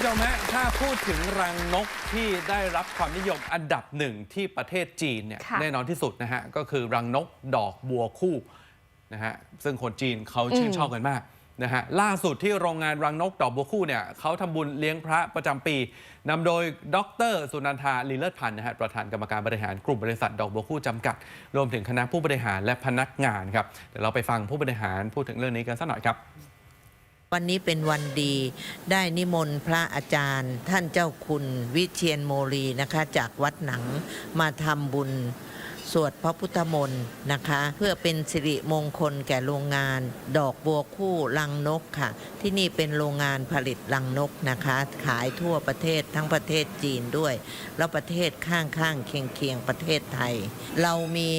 ผู้ชมฮะถ้าพูดถึงรังนกที่ได้รับความนิยมอันดับหนึ่งที่ประเทศจีนเนี่ยค่ะ แน่นอนที่สุดนะฮะ ก็คือรังนกดอกบัวคู่นะฮะซึ่งคนจีนเขาชื่นชอบกันมากนะฮะล่าสุดที่โรงงานรังนกดอกบัวคู่เนี่ยเขาทำบุญเลี้ยงพระประจำปีนำโดยดรสุนันทาลีเลิศพันธ์นะฮะประธานกรรมการบริหารกลุ่มบริษัทดอกบัวคู่จำกัด รวมถึงคณะผู้บริหารและพนักงานครับเดี๋ยวเราไปฟังผู้บริหารพูดถึงเรื่องนี้กันสักหน่อยครับ วันนี้เป็นวันดีได้นิมนต์พระอาจารย์ ท่านเจ้าคุณวิเชียนโมลีนะคะจากวัดหนังมาทำบุญสวดพระพุทธมนต์นะคะ เพื่อเป็นสิริมงคลแก่โรงงาน ดอกบัวคู่ลังนกค่ะ ที่นี่เป็นโรงงานผลิตลังนกนะคะ ขายทั่วประเทศทั้งประเทศจีนด้วย แล้วประเทศข้างๆเคียงๆประเทศไทย เรามี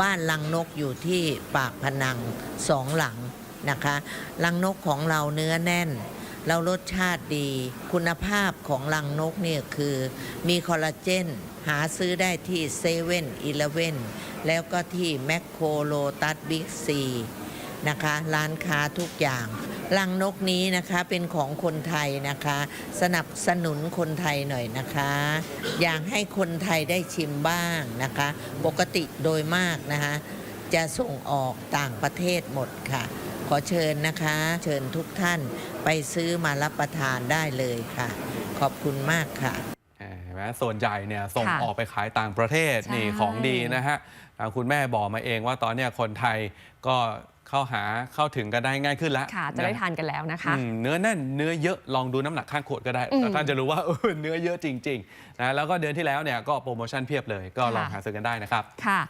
บ้านลังนกอยู่ที่ปากพนังสองหลัง นะคะรังนกของเราเนื้อแน่น เรารสชาติดี คุณภาพของรังนกเนี่ยคือมีคอลลาเจน หาซื้อได้ที่เซเว่นอีเลเว่นแล้วก็ที่แมคโครโลตัสบิ๊กซีนะคะร้านค้าทุกอย่างรังนกนี้นะคะเป็นของคนไทยนะคะ สนับสนุนคนไทยหน่อยนะคะ อยากให้คนไทยได้ชิมบ้างนะคะ ปกติโดยมากนะคะ จะส่งออกต่างประเทศหมดค่ะ อเชิญนะคะ เชิญทุกท่านไปซื้อมารับประทานได้เลยค่ะ ขอบคุณมากค่ะเห็นไหมส่วนใหญ่เนี่ยส่งค่ะออกไปขายต่างประเทศใช่นี่ของดีนะฮะทางคุณแม่บอกมาเองว่าตอนเนี้ยคนไทยก็เข้าหาเข้าถึงกันได้ง่ายขึ้นแล้วค่ะจะได้นทานกันแล้วนะคะอืมเนื้อแน่นเนื้อเยอะลองดูน้ำหนักข้างขวดก็ได้อืมแล้วท่านจะรู้ว่าเออเนื้อเยอะจริงๆนะแล้วก็เดือนที่แล้วเนี่ยก็โปรโมชั่นเพียบเลยก็ลองค่ะหาซื้อกันได้นะครับค่ะ